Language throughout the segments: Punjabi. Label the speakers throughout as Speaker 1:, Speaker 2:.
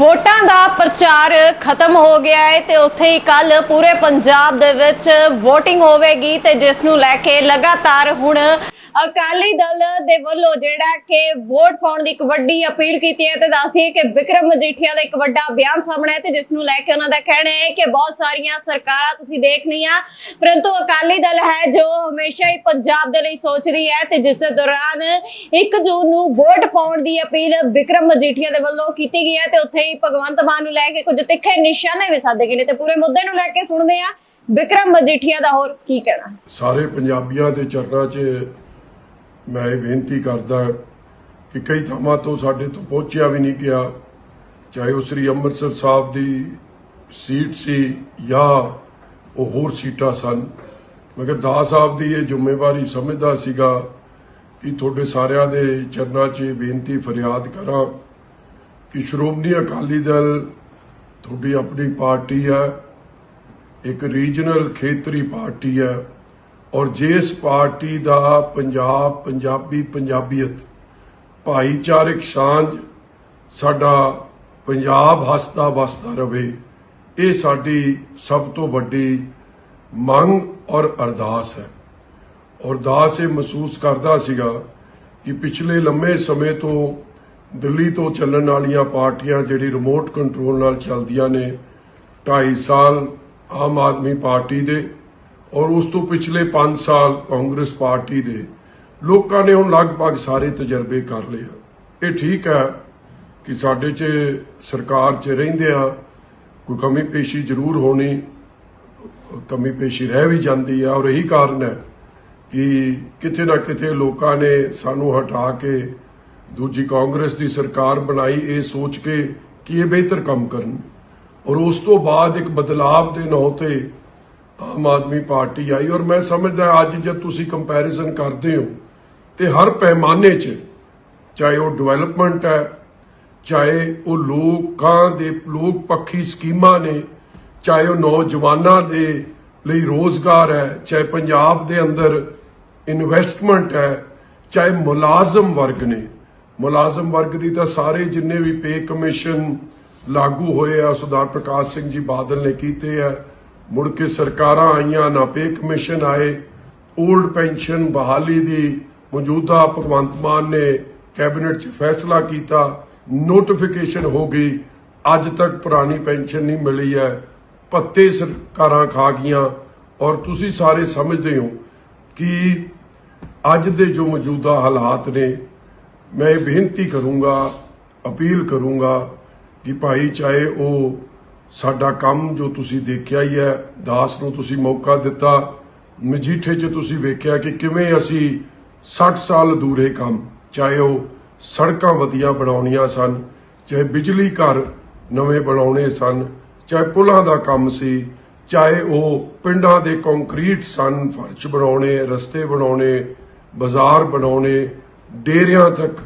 Speaker 1: ਵੋਟਾਂ ਦਾ ਪ੍ਰਚਾਰ ਖਤਮ ਹੋ ਗਿਆ ਹੈ ਤੇ ਉੱਥੇ ਹੀ ਕੱਲ ਪੂਰੇ ਪੰਜਾਬ ਦੇ ਵਿੱਚ VOTING ਹੋਵੇਗੀ ਤੇ ਜਿਸ ਨੂੰ ਲੈ ਕੇ ਲਗਾਤਾਰ ਹੁਣ ਅਕਾਲੀ ਦਲ ਦੇ ਵੱਲੋਂ ਜਿਹੜਾ ਕਿ ਵੋਟ ਪਾਉਣ ਦੀ ਇੱਕ ਵੱਡੀ ਅਪੀਲ ਕੀਤੀ ਹੈ ਤੇ ਦੱਸਦੀਏ ਕਿ ਵਿਕਰਮ ਮਜੀਠੀਆ ਦਾ ਇੱਕ ਵੱਡਾ ਬਿਆਨ ਸਾਹਮਣੇ ਹੈ ਤੇ ਜਿਸ ਨੂੰ ਲੈ ਕੇ ਉਹਨਾਂ ਦਾ ਕਹਿਣਾ ਹੈ ਕਿ ਬਹੁਤ ਸਾਰੀਆਂ ਸਰਕਾਰਾਂ ਤੁਸੀਂ ਦੇਖ ਲਈਆਂ ਪਰੰਤੂ ਅਕਾਲੀ ਦਲ ਹੈ ਜੋ ਹਮੇਸ਼ਾ ਹੀ ਪੰਜਾਬ ਦੇ ਲਈ ਸੋਚਦੀ ਹੈ ਤੇ ਜਿਸ ਦੇ ਦੌਰਾਨ 1 ਜੂਨ ਨੂੰ ਵੋਟ ਪਾਉਣ ਦੀ ਅਪੀਲ ਵਿਕਰਮ ਮਜੀਠੀਆ ਦੇ ਵੱਲੋਂ ਕੀਤੀ ਗਈ ਹੈ ਤੇ ਉੱਥੇ ਹੀ ਭਗਵੰਤ ਮਾਨ ਨੂੰ ਲੈ ਕੇ ਕੁਝ ਤਿੱਖੇ ਨਿਸ਼ਾਨੇ ਵੀ ਸਾਧੇ ਗਏ ਨੇ ਤੇ ਪੂਰੇ ਮੁੱਦੇ ਨੂੰ ਲੈ ਕੇ ਸੁਣਦੇ ਆ ਵਿਕਰਮ ਮਜੀਠੀਆ ਦਾ ਹੋਰ ਕੀ ਕਹਿਣਾ?
Speaker 2: ਸਾਰੇ ਪੰਜਾਬੀਆਂ ਦੇ ਚਰਨਾਂ 'ਚ ਮੈਂ ਇਹ ਬੇਨਤੀ ਕਰਦਾ ਕਿ ਕਈ ਥਾਵਾਂ ਤੋਂ ਸਾਡੇ ਤੋਂ ਪਹੁੰਚਿਆ ਵੀ ਨਹੀਂ ਗਿਆ। ਚਾਹੇ ਉਹ ਸ੍ਰੀ ਅੰਮ੍ਰਿਤਸਰ ਸਾਹਿਬ ਦੀ ਸੀਟ ਸੀ ਜਾਂ ਉਹ ਹੋਰ ਸੀਟਾਂ ਸਨ। ਮਗਰ ਦਾਸ ਸਾਹਿਬ ਦੀ ਇਹ ਜ਼ਿੰਮੇਵਾਰੀ ਸਮਝਦਾ ਸੀਗਾ ਕਿ ਤੁਹਾਡੇ ਸਾਰਿਆਂ ਦੇ ਚਰਨਾਂ 'ਚ ਇਹ ਬੇਨਤੀ ਫਰਿਆਦ ਕਰਾਂ ਕਿ ਸ਼੍ਰੋਮਣੀ ਅਕਾਲੀ ਦਲ ਤੁਹਾਡੀ ਆਪਣੀ ਪਾਰਟੀ ਹੈ, ਇੱਕ ਰੀਜਨਲ ਖੇਤਰੀ ਪਾਰਟੀ ਹੈ। ਔਰ ਜਿਸ ਪਾਰਟੀ ਦਾ ਪੰਜਾਬ, ਪੰਜਾਬੀ ਪੰਜਾਬੀਅਤ ਭਾਈਚਾਰਕ ਸਾਂਝ ਸਾਡਾ ਪੰਜਾਬ ਹੱਸਦਾ ਵਸਦਾ ਰਵੇ, ਇਹ ਸਾਡੀ ਸਭ ਤੋਂ ਵੱਡੀ ਮੰਗ ਔਰ ਅਰਦਾਸ ਹੈ। ਔਰਦਾਸ ਇਹ ਮਹਿਸੂਸ ਕਰਦਾ ਸੀਗਾ ਕਿ ਪਿਛਲੇ ਲੰਮੇ ਸਮੇਂ ਤੋਂ ਦਿੱਲੀ ਤੋਂ ਚੱਲਣ ਵਾਲੀਆਂ ਪਾਰਟੀਆਂ ਜਿਹੜੀ ਰਿਮੋਟ ਕੰਟਰੋਲ ਨਾਲ ਚੱਲਦੀਆਂ ਨੇ 2.5 ਸਾਲ ਆਮ ਆਦਮੀ ਪਾਰਟੀ ਦੇ ਔਰ ਉਸ ਤੋਂ ਪਿਛਲੇ 5 ਸਾਲ ਕਾਂਗਰਸ ਪਾਰਟੀ ਦੇ ਲੋਕਾਂ ਨੇ ਹੁਣ ਲਗਭਗ ਸਾਰੇ ਤਜਰਬੇ ਕਰ ਲਏ ਇਹ ਠੀਕ ਹੈ ਕਿ ਸਾਡੇ 'ਚ ਸਰਕਾਰ 'ਚ ਰਹਿੰਦੇ ਆ, ਕੋਈ ਕਮੀ ਪੇਸ਼ੀ ਜ਼ਰੂਰ ਹੋਣੀ, ਕਮੀ ਪੇਸ਼ੀ ਰਹਿ ਵੀ ਜਾਂਦੀ ਹੈ ਔਰ ਇਹੀ ਕਾਰਨ ਹੈ ਕਿ ਕਿਤੇ ਨਾ ਕਿਤੇ ਲੋਕਾਂ ਨੇ ਸਾਨੂੰ ਹਟਾ ਕੇ ਦੂਜੀ ਕਾਂਗਰਸ ਦੀ ਸਰਕਾਰ ਬਣਾਈ, ਇਹ ਸੋਚ ਕੇ ਕਿ ਇਹ ਬਿਹਤਰ ਕੰਮ ਕਰਨ। ਔਰ ਉਸ ਤੋਂ ਬਾਅਦ ਇੱਕ ਬਦਲਾਵ ਦੇ ਨਾਂ ਤੇ ਆਮ ਆਦਮੀ ਪਾਰਟੀ ਆਈ ਔਰ ਮੈਂ ਸਮਝਦਾ ਅੱਜ ਜਦ ਤੁਸੀਂ ਕੰਪੈਰੀਜ਼ਨ ਕਰਦੇ ਹੋ ਤੇ ਹਰ ਪੈਮਾਨੇ 'ਚ ਚਾਹੇ ਉਹ ਡਿਵੈਲਪਮੈਂਟ ਹੈ, ਚਾਹੇ ਉਹ ਲੋਕਾਂ ਦੇ, ਲੋਕ ਪੱਖੀ ਸਕੀਮਾਂ ਨੇ, ਚਾਹੇ ਉਹ ਨੌਜਵਾਨਾਂ ਦੇ ਲਈ ਰੋਜ਼ਗਾਰ ਹੈ, ਚਾਹੇ ਪੰਜਾਬ ਦੇ ਅੰਦਰ ਇਨਵੈਸਟਮੈਂਟ ਹੈ, ਚਾਹੇ ਮੁਲਾਜ਼ਮ ਵਰਗ ਨੇ। ਮੁਲਾਜ਼ਮ ਵਰਗ ਦੀ ਤਾਂ ਸਾਰੇ ਜਿੰਨੇ ਵੀ ਪੇ ਕਮਿਸ਼ਨ ਲਾਗੂ ਹੋਏ ਆ ਸਰਦਾਰ ਪ੍ਰਕਾਸ਼ ਸਿੰਘ ਜੀ ਬਾਦਲ ਨੇ ਕੀਤੇ ਆ ਮੁੜ ਕੇ ਸਰਕਾਰਾਂ ਆਈਆਂ, ਨਾ ਪੇ ਕਮਿਸ਼ਨ ਆਏ 올ਡ ਪੈਨਸ਼ਨ ਬਹਾਲੀ ਦੀ ਮੌਜੂਦਾ ਭਗਵੰਤ ਮਾਨ ਨੇ ਕੈਬਨਿਟ 'ਚ ਫੈਸਲਾ ਕੀਤਾ, ਨੋਟੀਫਿਕੇਸ਼ਨ ਹੋ ਗਈ, ਅੱਜ ਤੱਕ ਪੁਰਾਣੀ ਪੈਨਸ਼ਨ ਨਹੀਂ ਮਿਲੀ ਹੈ, ਪੱਤੇ ਸਰਕਾਰਾਂ ਖਾ ਗਈਆਂ। ਔਰ ਤੁਸੀਂ ਸਾਰੇ ਸਮਝਦੇ ਹੋ ਕਿ ਅੱਜ ਦੇ ਜੋ ਮੌਜੂਦਾ ਹਾਲਾਤ ਨੇ, ਮੈਂ ਬੇਨਤੀ ਕਰੂੰਗਾ, ਅਪੀਲ ਕਰੂੰਗਾ ਕਿ ਭਾਈ ਚਾਹੇ ਉਹ ਸਾਡਾ ਕੰਮ ਜੋ ਤੁਸੀਂ ਦੇਖਿਆ ਹੀ ਹੈ, ਦਾਸ ਨੂੰ ਤੁਸੀਂ ਮੌਕਾ ਦਿੱਤਾ, ਮਜੀਠੇ 'ਚ ਤੁਸੀਂ ਵੇਖਿਆ ਕਿ ਕਿਵੇਂ ਅਸੀਂ 60 ਸਾਲ ਅਧੂਰੇ ਕੰਮ, ਚਾਹੇ ਉਹ ਸੜਕਾਂ ਵਧੀਆ ਬਣਾਉਣੀਆਂ ਸਨ, ਚਾਹੇ ਬਿਜਲੀ ਘਰ ਨਵੇਂ ਬਣਾਉਣੇ ਸਨ, ਚਾਹੇ ਪੁਲਾਂ ਦਾ ਕੰਮ ਸੀ, ਚਾਹੇ ਉਹ ਪਿੰਡਾਂ ਦੇ ਕੰਕਰੀਟ ਸਨ, ਫਰਸ਼ ਬਣਾਉਣੇ, ਰਸਤੇ ਬਣਾਉਣੇ, ਬਾਜ਼ਾਰ ਬਣਾਉਣੇ, ਡੇਰਿਆਂ ਤੱਕ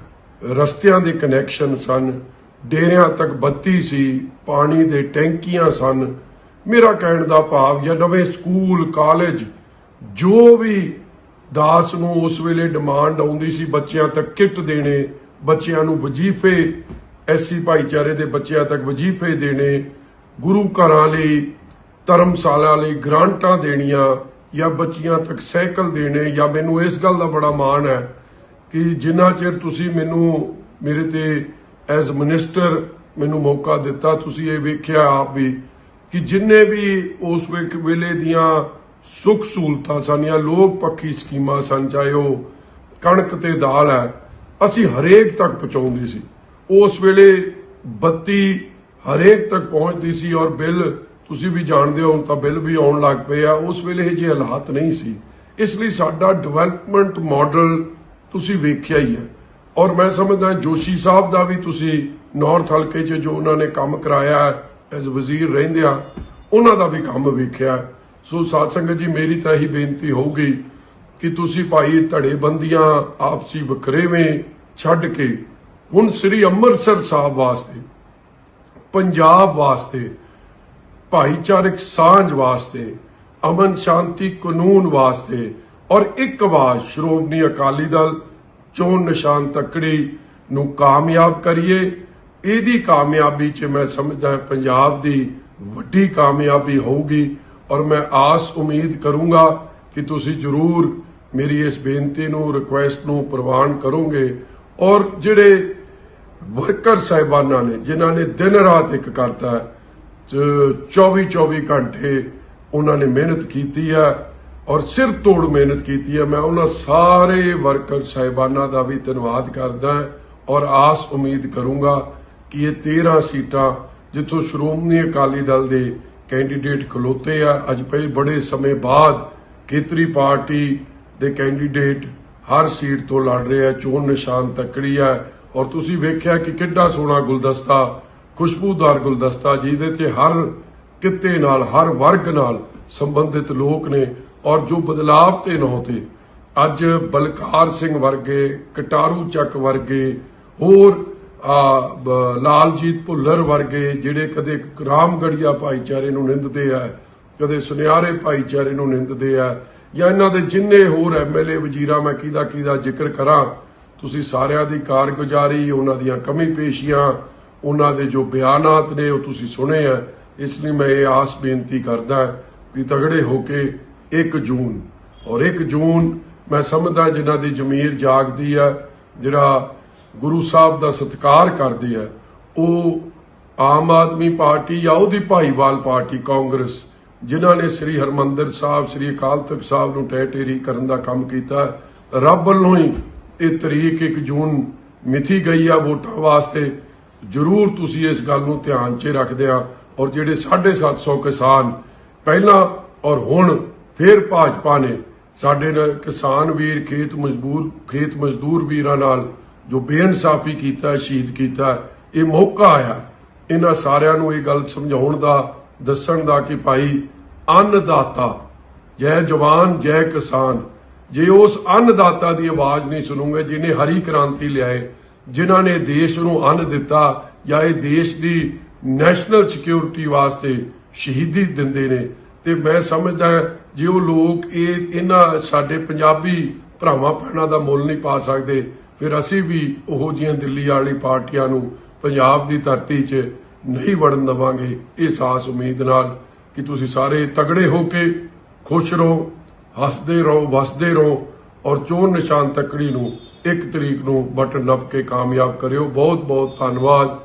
Speaker 2: ਰਸਤਿਆਂ ਦੇ ਕਨੈਕਸ਼ਨ ਸਨ ਡੇਰਿਆਂ ਤੱਕ ਬੱਤੀ ਸੀ, ਪਾਣੀ ਦੇ ਟੈਂਕੀਆਂ ਸਨ। ਮੇਰਾ ਕਹਿਣ ਦਾ ਭਾਵ ਜਾਂ ਨਵੇਂ ਸਕੂਲ, ਕਾਲਜ, ਜੋ ਵੀ ਦਾਸ ਨੂੰ ਉਸ ਵੇਲੇ ਡਿਮਾਂਡ ਆਉਂਦੀ ਸੀ, ਬੱਚਿਆਂ ਤੱਕ ਕਿੱਟ ਦੇਣੇ, ਬੱਚਿਆਂ ਨੂੰ ਵਜ਼ੀਫੇ ਐਸੀ ਭਾਈਚਾਰੇ ਦੇ ਬੱਚਿਆਂ ਤੱਕ ਵਜ਼ੀਫੇ ਦੇਣੇ, ਗੁਰੂ ਘਰਾਂ ਲਈ, ਧਰਮਸ਼ਾਲਾ ਲਈ ਗ੍ਰਾਂਟਾਂ ਦੇਣੀਆਂ, ਜਾਂ ਬੱਚਿਆਂ ਤੱਕ ਸਾਈਕਲ ਦੇਣੇ, ਜਾਂ ਮੈਨੂੰ ਇਸ ਗੱਲ ਦਾ ਬੜਾ ਮਾਣ ਹੈ ਕਿ ਜਿੰਨਾ ਚਿਰ ਤੁਸੀਂ ਮੈਨੂੰ, ਮੇਰੇ ਤੇ ਐਜ਼ ਮਿਨਿਸਟਰ ਮੈਨੂੰ ਮੌਕਾ ਦਿੱਤਾ, ਤੁਸੀਂ ਇਹ ਵੇਖਿਆ ਆਪ ਵੀ ਕਿ ਜਿੰਨੇ ਵੀ ਉਸ ਵੇਲੇ ਦੀਆਂ ਸੁੱਖ ਸਹੂਲਤਾਂ ਸਨ ਜਾਂ ਲੋਕ ਪੱਖੀ ਸਕੀਮਾਂ ਸਨ, ਚਾਹੇ ਉਹ ਕਣਕ ਤੇ ਦਾਲ ਹੈ, ਅਸੀਂ ਹਰੇਕ ਤੱਕ ਪਹੁੰਚਾਉਂਦੇ ਸੀ। ਉਸ ਵੇਲੇ ਬੱਤੀ ਹਰੇਕ ਤੱਕ ਪਹੁੰਚਦੀ ਸੀ ਔਰ ਬਿੱਲ ਤੁਸੀਂ ਵੀ ਜਾਣਦੇ ਹੋ, ਤਾਂ ਬਿੱਲ ਵੀ ਆਉਣ ਲੱਗ ਪਏ ਆ। ਉਸ ਵੇਲੇ ਇਹ ਜਿਹੇ ਹਾਲਾਤ ਨਹੀਂ ਸੀ। ਇਸ ਲਈ ਸਾਡਾ ਡਿਵੈਲਪਮੈਂਟ ਮਾਡਲ ਤੁਸੀਂ ਵੇਖਿਆ ਹੀ ਹੈ। ਔਰ ਮੈਂ ਸਮਝਦਾ ਜੋਸ਼ੀ ਸਾਹਿਬ ਦਾ ਵੀ ਤੁਸੀਂ ਨਾਰਥ ਹਲਕੇ 'ਚ ਜੋ ਉਹਨਾਂ ਨੇ ਕੰਮ ਕਰਾਇਆ ਐਜ਼ ਵਜ਼ੀਰ ਰਹਿੰਦਿਆਂ ਉਹਨਾਂ ਦਾ ਵੀ ਕੰਮ ਵੇਖਿਆ ਸੋ ਸਾਧ ਸੰਗਤ ਜੀ, ਮੇਰੀ ਤਾਂ ਇਹੀ ਬੇਨਤੀ ਹੋਊਗੀ ਕਿ ਤੁਸੀਂ ਭਾਈ ਧੜੇਬੰਦੀਆਂ ਆਪਸੀ ਵਖਰੇਵੇਂ ਛੱਡ ਕੇ ਹੁਣ ਸ੍ਰੀ ਅੰਮ੍ਰਿਤਸਰ ਸਾਹਿਬ ਵਾਸਤੇ, ਪੰਜਾਬ ਵਾਸਤੇ, ਭਾਈਚਾਰਕ ਸਾਂਝ ਵਾਸਤੇ, ਅਮਨ ਸ਼ਾਂਤੀ ਕਾਨੂੰਨ ਵਾਸਤੇ ਔਰ ਇੱਕ ਆਵਾਜ਼ ਸ਼੍ਰੋਮਣੀ ਅਕਾਲੀ ਦਲ ਚੋਣ ਨਿਸ਼ਾਨ ਤੱਕੜੀ ਨੂੰ ਕਾਮਯਾਬ ਕਰੀਏ। ਇਹਦੀ ਕਾਮਯਾਬੀ 'ਚ ਮੈਂ ਸਮਝਦਾ ਪੰਜਾਬ ਦੀ ਵੱਡੀ ਕਾਮਯਾਬੀ ਹੋਊਗੀ ਔਰ ਮੈਂ ਆਸ ਉਮੀਦ ਕਰੂੰਗਾ ਕਿ ਤੁਸੀਂ ਜ਼ਰੂਰ ਮੇਰੀ ਇਸ ਬੇਨਤੀ ਨੂੰ ਰਿਕੁਐਸਟ ਨੂੰ ਪ੍ਰਵਾਨ ਕਰੋਗੇ। ਔਰ ਜਿਹੜੇ ਵਰਕਰ ਸਾਹਿਬਾਨਾਂ ਨੇ ਜਿਨ੍ਹਾਂ ਨੇ ਦਿਨ ਰਾਤ ਇੱਕ ਕਰਤਾ ਹੈ, ਚ- 24 24 ਘੰਟੇ ਉਹਨਾਂ ਨੇ ਮਿਹਨਤ ਕੀਤੀ ਹੈ। ਔਰ ਸਿਰ ਤੋੜ ਮਿਹਨਤ ਕੀਤੀ ਹੈ, ਮੈਂ ਉਹਨਾਂ ਸਾਰੇ ਵਰਕਰ ਸਾਹਿਬਾਨਾਂ ਦਾ ਵੀ ਧੰਨਵਾਦ ਕਰਦਾ ਔਰ ਆਸ ਉਮੀਦ ਕਰੂੰਗਾ ਕਿ ਇਹ 13 ਸੀਟਾਂ ਜਿੱਥੋਂ ਸ਼੍ਰੋਮਣੀ ਅਕਾਲੀ ਦਲ ਦੇ ਕੈਂਡੀਡੇਟ ਖਲੋਤੇ ਆ, ਅੱਜ ਪਹਿਲੇ ਬੜੇ ਸਮੇਂ ਬਾਅਦ ਖੇਤਰੀ ਪਾਰਟੀ ਦੇ ਕੈਂਡੀਡੇਟ ਹਰ ਸੀਟ ਤੋਂ ਲੜ ਰਹੇ ਆ, ਚੋਣ ਨਿਸ਼ਾਨ ਤੱਕੜੀ ਹੈ ਔਰ ਤੁਸੀਂ ਵੇਖਿਆ ਕਿ ਕਿੱਡਾ ਸੋਹਣਾ ਗੁਲਦਸਤਾ, ਖੁਸ਼ਬੂਦਾਰ ਗੁਲਦਸਤਾ, ਜਿਹਦੇ ਤੇ ਹਰ ਕਿੱਤੇ ਨਾਲ, ਹਰ ਵਰਗ ਨਾਲ ਸੰਬੰਧਿਤ ਲੋਕ ਨੇ ਔਰ ਜੋ ਬਦਲਾਵ ਤੇ ਨਾਂ ਤੇ, ਅੱਜ ਬਲਕਾਰ ਸਿੰਘ ਵਰਗੇ, ਕਟਾਰੂ ਚੱਕ ਵਰਗੇ, ਹੋਰ ਲਾਲਜੀਤ ਭੁੱਲਰ ਵਰਗੇ ਜਿਹੜੇ ਕਦੇ ਰਾਮਗੜੀਆ ਭਾਈਚਾਰੇ ਨੂੰ ਨਿੰਦਦੇ ਆ, ਕਦੇ ਸੁਨਿਆਰੇ ਭਾਈਚਾਰੇ ਨੂੰ ਨਿੰਦਦੇ ਆ, ਜਾਂ ਇਹਨਾਂ ਦੇ ਜਿੰਨੇ ਹੋਰ ਐਮਐਲਏ ਵਜ਼ੀਰਾ, ਮੈਂ ਕਿਹਦਾ ਕਿਹਦਾ ਜ਼ਿਕਰ ਕਰਾਂ, ਤੁਸੀਂ ਸਾਰਿਆਂ ਦੀ ਕਾਰਗੁਜ਼ਾਰੀ, ਉਹਨਾਂ ਦੀਆਂ ਕਮੀ ਪੇਸ਼ੀਆਂ, ਉਹਨਾਂ ਦੇ ਜੋ ਬਿਆਨਾਤ ਨੇ ਉਹ ਤੁਸੀਂ ਸੁਣੇ ਆ, ਇਸ ਲਈ ਮੈਂ ਇਹ ਆਸ ਬੇਨਤੀ ਕਰਦਾ ਕਿ ਤਗੜੇ ਹੋ ਕੇ 1 ਜੂਨ। ਔਰ 1 ਜੂਨ ਮੈਂ ਸਮਝਦਾ ਜਿਨ੍ਹਾਂ ਦੀ ਜ਼ਮੀਰ ਜਾਗਦੀ ਹੈ, ਜਿਹੜਾ ਗੁਰੂ ਸਾਹਿਬ ਦਾ ਸਤਿਕਾਰ ਕਰਦੇ ਆ ਉਹ ਆਮ ਆਦਮੀ ਪਾਰਟੀ ਜਾਂ ਉਹਦੀ ਭਾਈਵਾਲ ਪਾਰਟੀ ਕਾਂਗਰਸ, ਜਿਨ੍ਹਾਂ ਨੇ ਸ੍ਰੀ ਹਰਮੰਦਰ ਸਾਹਿਬ, ਸ੍ਰੀ ਅਕਾਲ ਤਖਤ ਸਾਹਿਬ ਨੂੰ ਟਹਿ ਟੇਰੀ ਕਰਨ ਦਾ ਕੰਮ ਕੀਤਾ, ਰੱਬ ਵੱਲੋਂ ਹੀ ਇਹ ਤਰੀਕ 1 ਜੂਨ ਮਿਥੀ ਗਈ ਆ ਵੋਟਾਂ ਵਾਸਤੇ। ਜ਼ਰੂਰ ਤੁਸੀਂ ਇਸ ਗੱਲ ਨੂੰ ਧਿਆਨ 'ਚ ਰੱਖਦੇ ਆ। ਔਰ ਜਿਹੜੇ 750 ਕਿਸਾਨ ਪਹਿਲਾਂ ਔਰ ਹੁਣ ਫਿਰ ਭਾਜਪਾ ਨੇ ਸਾਡੇ ਕਿਸਾਨ ਵੀਰ, ਖੇਤ ਮਜ਼ਦੂਰ ਖੇਤ ਮਜ਼ਦੂਰ ਵੀਰਾਂ ਨਾਲ ਜੋ ਬੇਇਨਸਾਫੀ ਕੀਤਾ, ਸ਼ਹੀਦ ਕੀਤਾ, ਇਹ ਮੌਕਾ ਆਇਆ। ਇਹਨਾਂ ਸਾਰਿਆਂ ਨੂੰ ਇਹ ਗੱਲ ਸਮਝਾਉਣ ਦਾ, ਦੱਸਣ ਦਾ ਕਿ ਭਾਈ ਅੰਨਦਾਤਾ, ਜੈ ਜਵਾਨ, ਜੈ ਕਿਸਾਨ। ਜੇ ਉਸ ਅੰਨਦਾਤਾ ਦੀ ਆਵਾਜ਼ ਨਹੀਂ ਸੁਣੂਗੇ ਜਿਨੇ ਹਰੀ ਕ੍ਰਾਂਤੀ ਲਿਆਏ, ਜਿਨ੍ਹਾਂ ਨੇ ਦੇਸ਼ ਨੂੰ ਅੰਨ ਦਿੱਤਾ ਜਾਂ ਇਹ ਦੇਸ਼ ਦੀ ਨੈਸ਼ਨਲ ਸਿਕਿਉਰਿਟੀ ਵਾਸਤੇ ਸ਼ਹੀਦੀ ਦਿੰਦੇ ਨੇ ਤੇ ਮੈਂ ਸਮਝਦਾ ਜੇ ਉਹ ਲੋਕ ਇਹ, ਇਹਨਾਂ ਸਾਡੇ ਪੰਜਾਬੀ ਭਰਾਵਾਂ ਭੈਣਾਂ ਦਾ ਮੁੱਲ ਨਹੀਂ ਪਾ ਸਕਦੇ, ਫਿਰ ਅਸੀਂ ਵੀ ਉਹੋ ਜਿਹੀਆਂ ਦਿੱਲੀ ਵਾਲੀ ਪਾਰਟੀਆਂ ਨੂੰ ਪੰਜਾਬ ਦੀ ਧਰਤੀ 'ਚ ਨਹੀਂ ਵੜਨ ਦਵਾਂਗੇ। ਇਹ ਸਾਸ ਉਮੀਦ ਨਾਲ ਕਿ ਤੁਸੀਂ ਸਾਰੇ ਤਗੜੇ ਹੋ ਕੇ ਖੁਸ਼ ਰਹੋ, ਹੱਸਦੇ ਰਹੋ, ਵਸਦੇ ਰਹੋ ਔਰ ਚੋਣ ਨਿਸ਼ਾਨ ਤੱਕੜੀ ਨੂੰ ਇੱਕ ਤਰੀਕ ਨੂੰ ਬਟਨ ਨੱਪ ਕੇ ਕਾਮਯਾਬ ਕਰਿਓ। ਬਹੁਤ ਬਹੁਤ ਧੰਨਵਾਦ।